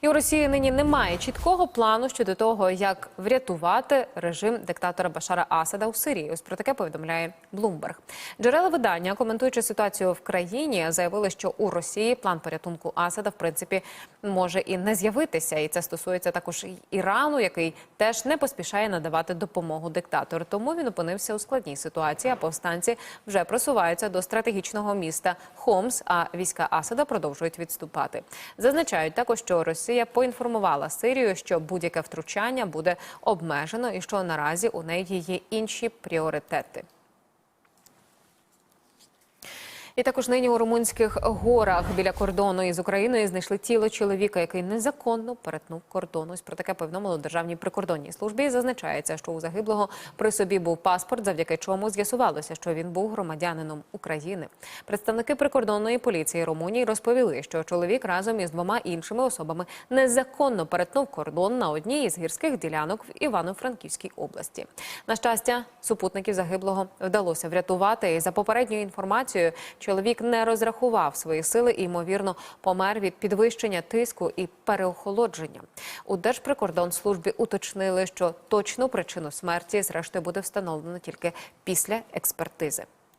І у Росії нині немає чіткого плану щодо того, як врятувати режим диктатора Башара Асада у Сирії. Ось про таке повідомляє Блумберг. Джерела видання, коментуючи ситуацію в країні, заявили, що у Росії план порятунку Асада в принципі може і не з'явитися, і це стосується також Ірану, який теж не поспішає надавати допомогу диктатору. Тому він опинився у складній ситуації. А повстанці вже просуваються до стратегічного міста Хомс. А війська Асада продовжують відступати. Зазначають також, що Росія поінформувала Сирію, що будь-яке втручання буде обмежено, і що наразі у неї є інші пріоритети. І також нині у румунських горах біля кордону із Україною знайшли тіло чоловіка, який незаконно перетнув кордон. Ось про таке повідомило державній прикордонній службі. Зазначається, що у загиблого при собі був паспорт, завдяки чому з'ясувалося, що він був громадянином України. Представники прикордонної поліції Румунії розповіли, що чоловік разом із двома іншими особами незаконно перетнув кордон на одній із гірських ділянок в Івано-Франківській області. На щастя, супутників загиблого вдалося врятувати. І за попередньою інформацією, чоловік не розрахував свої сили і ймовірно помер від підвищення тиску і переохолодження. У Держприкордонслужбі уточнили, що точну причину смерті зрештою буде встановлено тільки після експертизи.